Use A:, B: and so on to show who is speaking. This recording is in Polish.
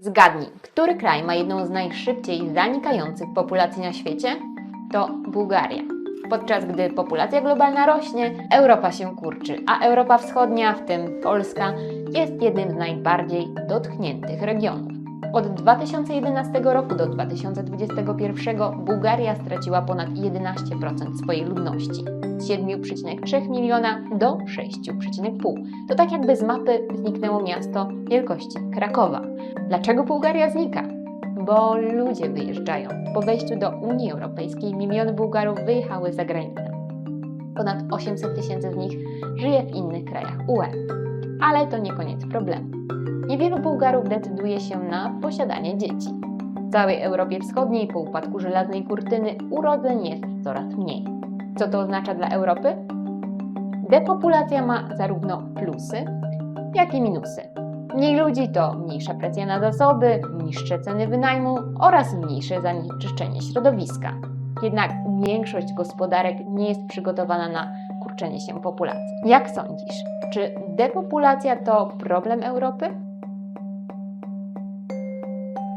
A: Zgadnij, który kraj ma jedną z najszybciej zanikających populacji na świecie? To Bułgaria. Podczas gdy populacja globalna rośnie, Europa się kurczy, a Europa Wschodnia, w tym Polska, jest jednym z najbardziej dotkniętych regionów. Od 2011 roku do 2021 Bułgaria straciła ponad 11% swojej ludności z 7,3 miliona do 6,5. To tak jakby z mapy zniknęło miasto wielkości Krakowa. Dlaczego Bułgaria znika? Bo ludzie wyjeżdżają. Po wejściu do Unii Europejskiej miliony Bułgarów wyjechały za granicę. Ponad 800 tysięcy z nich żyje w innych krajach UE. Ale to nie koniec problemu. Niewielu Bułgarów decyduje się na posiadanie dzieci. W całej Europie Wschodniej po upadku żelaznej kurtyny urodzeń jest coraz mniej. Co to oznacza dla Europy? Depopulacja ma zarówno plusy, jak i minusy. Mniej ludzi to mniejsza presja na zasoby, niższe ceny wynajmu oraz mniejsze zanieczyszczenie środowiska. Jednak większość gospodarek nie jest przygotowana na kurczenie się populacji. Jak sądzisz, czy depopulacja to problem Europy?